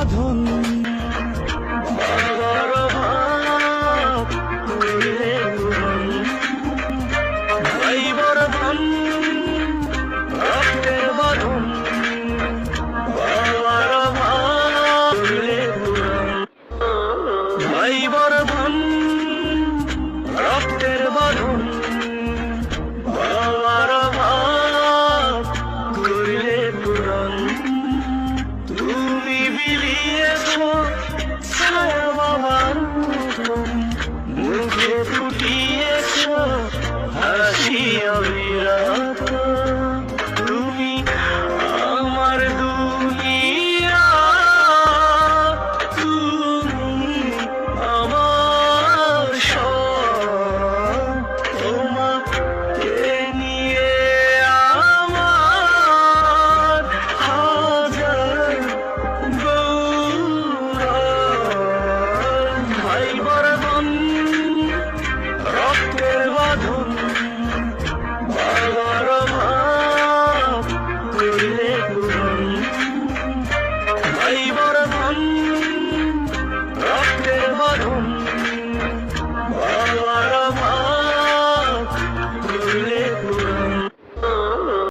পূরণ ভাই বর্ধন রক্তের ফুটিয়েছ হাসি